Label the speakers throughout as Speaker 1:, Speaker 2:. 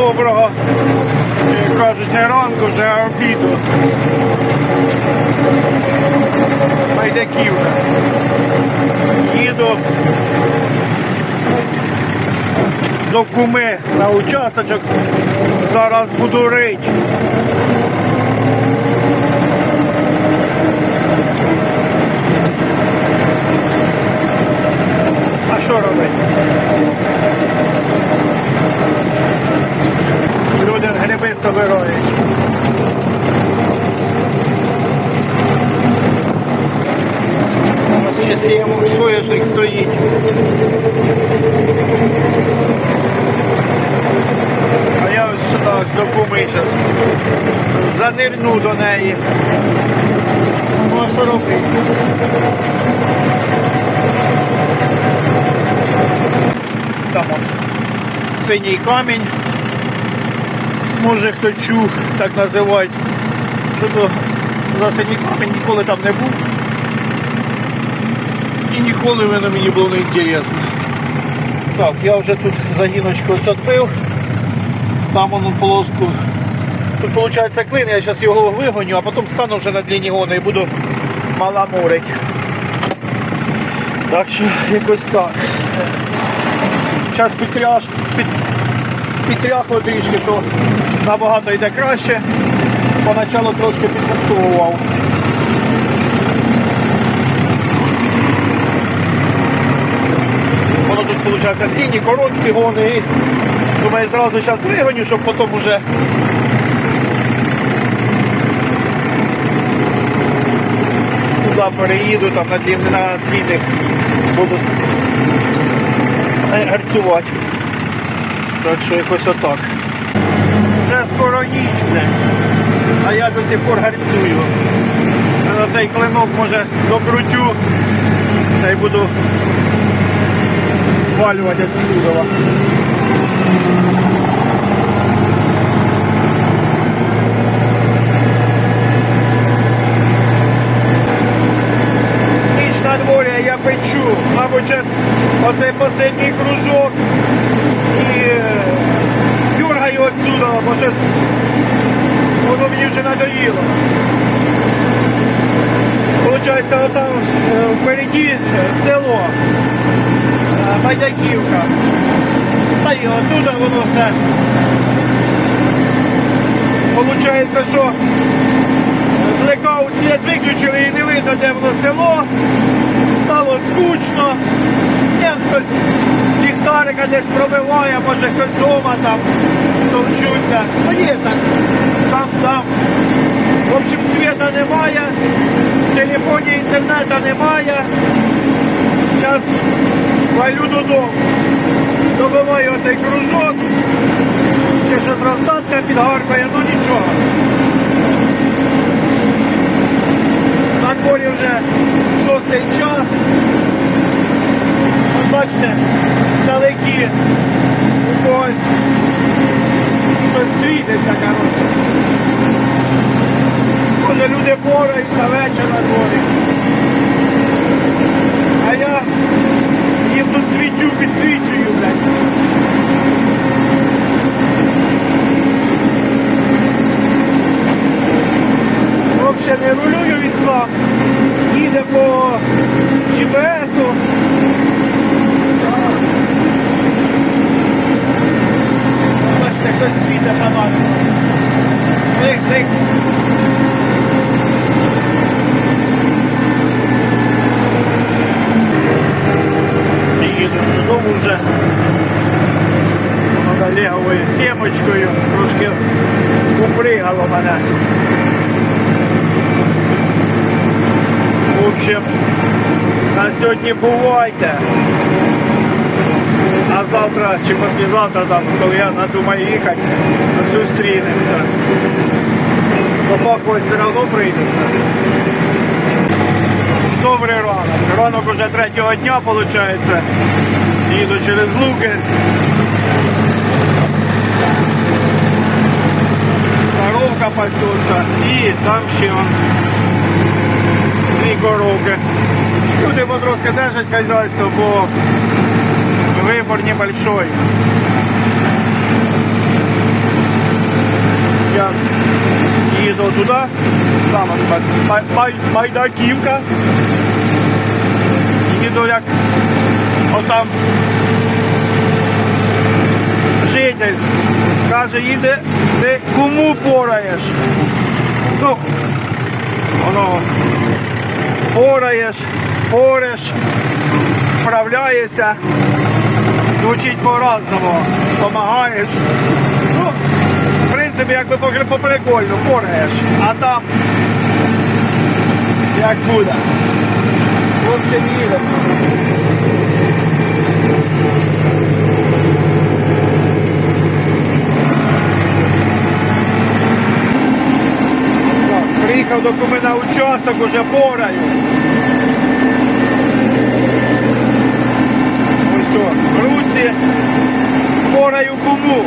Speaker 1: доброго. Як кажуть, не ранку вже, а обіду. Майдаківка. Їду до куми на участочок. Зараз буду рить. А що робити? Люди гриби собирають. Ще сіємо, соняшник стоїть. А я ось сюди ось до куми зараз занирну до неї. Ну а що робити? Там от синій камінь. Може хто чув, так називають. Що то за синій камінь ніколи там не був. Ніколи воно мені було не інтересно. Так, я вже тут загіночку ось відбив. Там воно полоску. Тут виходить клин, я зараз його вигоню, а потім стану вже на длині гони і буду маламурить. Так що якось так. Зараз підтряж, під, підтряхую трішки, то набагато йде краще. Поначалу трошки підбуксовував. Тут длинні, короткі гони і думаю, зразу зараз вигоню, щоб потім уже туди переїду, там на, длинних буду гарцювати. Так що якось отак. Вже скоро ніч, бля. а я до сих пор гарцюю. На цей клинок може докрутю та й буду свалювати відсюди. Ніч на дворі, я печу. Мабуть, зараз оцей останній кружок і дергаю відсюди, бо щось воно мені вже надоїло. Получається, отам е, впереді е, село е, Та й оттуда воно все. Получається, що блекаут світ виключили і не видно, де воно село. Стало скучно. Є хтось ліхтарика десь пробиває, може хтось вдома там товчуться. Ну є так. Там, там. В общем, світа немає, в телефоні інтернету немає. Зараз валю додому. Добиваю оцей кружок. Ще щось розстатка підгаркає, ну нічого. На дворі вже шостий час. Бачите, вдалекі у когось щось світиться, коротше. Може люди пораються вечір на дворі. А я їм тут свічу, підсвічую, блядь. Взагалі не рулюю він сам. Їде по GPS-у. Бачите, хтось світить на мене. Їду додому вже. Воно леговою трошки упригало мене. В общем, на сьогодні бувайте. А завтра чи післязавтра, там, коли я надумаю їхати, зустрінемося. Попахувати все одно прийдеться. Добрий ранок. Ранок уже третього дня, виходить. Їду через луки. собака пасется, і там ще три дві тут Будемо трошки держать хозяйство бо выбор небольшой. Зараз їду туда там Майдаківка. Їду як там житель. Каже, їде, ти кому пораєш? Ну, воно пораєш, пореш, вправляєшся, звучить по-разному, допомагаєш. Ну, в принципі, якби по, по пораєш, а там як буде. В общем, їдемо. Так, Приїхав до куми участок, уже пораю. Ось о, в руці пораю куму.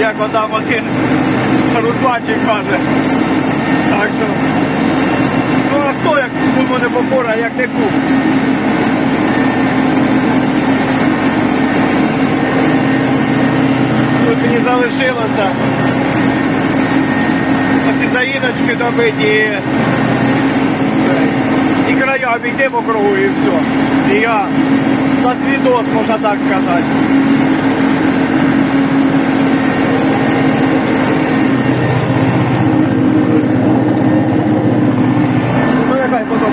Speaker 1: Як отам один Русланчик каже. Так що. Ну а хто як кому не попора, як не кум? Тут мені залишилося оці заїночки добиті і, края обійти по кругу і все. І я на свідос, можна так сказати. Ну нехай потім.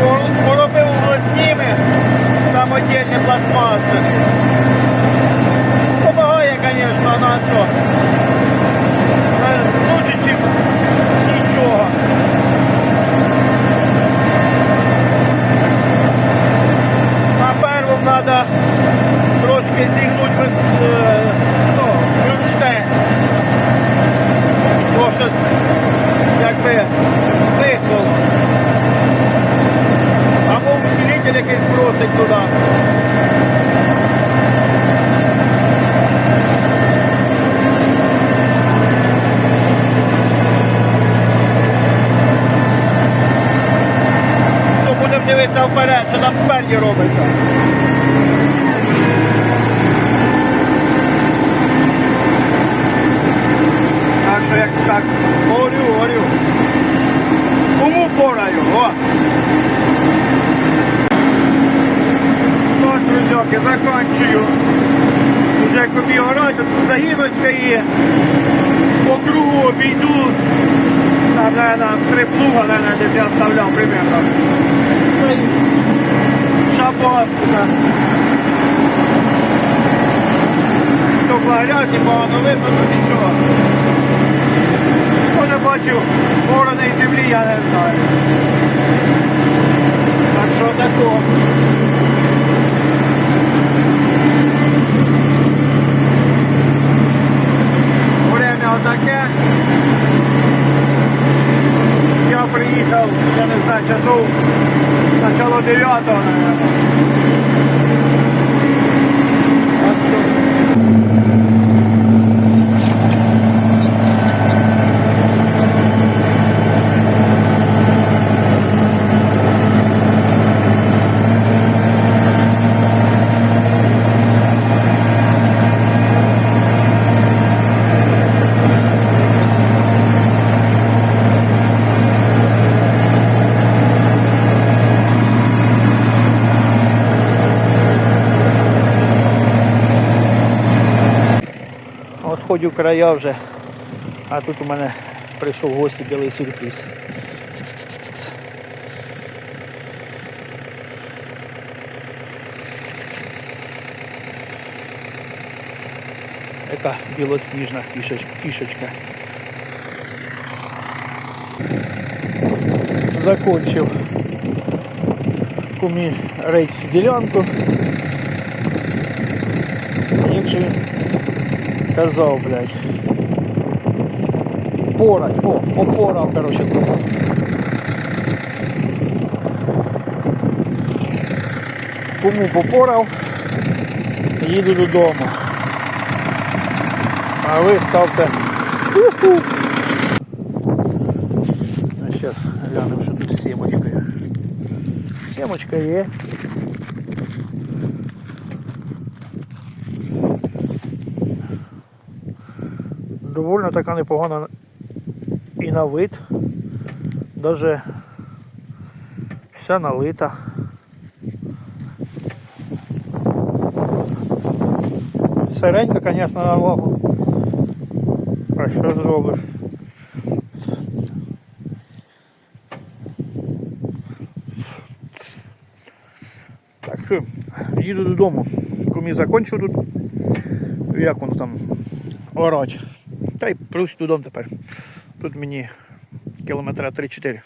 Speaker 1: Пор- Поробив власніми самодільні пластмаси. Помагає, звісно, на що. Е, Лучше, ніж нічого. На первому треба е, ну, кронштейн. Бо щось якби вихнуло. Або усилитель якийсь просить туди. Що будемо дивитися вперед, що там спереді робиться. Так що як так, горю, горю. Кому пораю? О! Заканчую. Уже як побіг грати, тут загіночка є. По кругу обійду. Там, наверное, три плуга, наверное, десь я оставляв примерно. І Шабаш туди. Стекла грязні, погано видно, нічого. Хто не бачив вороної землі, я не знаю. Так що тако. Время отаке. Я приїхав, я не знаю, часов начало 9 наверное. Так що. От ходю края вже, а тут у мене прийшов в гості білий сюрприз. Яка білосніжна кішечка. Закончив кумі рейці ділянку. Як же він казав, блядь. Порать, о, попорав, короче, кому. Кому попорав. їду додому. А ви ставте. А зараз глянемо, що тут з сімочкою. Сімочка є. Довольно така непогана і на вид. Даже вся налита. Сиренька, конечно, на вагу. А що зробиш? Так що, їду додому. Комі закончив тут. Як воно там орать. Та й плюс додому тепер. Тут мені кілометра 3-4.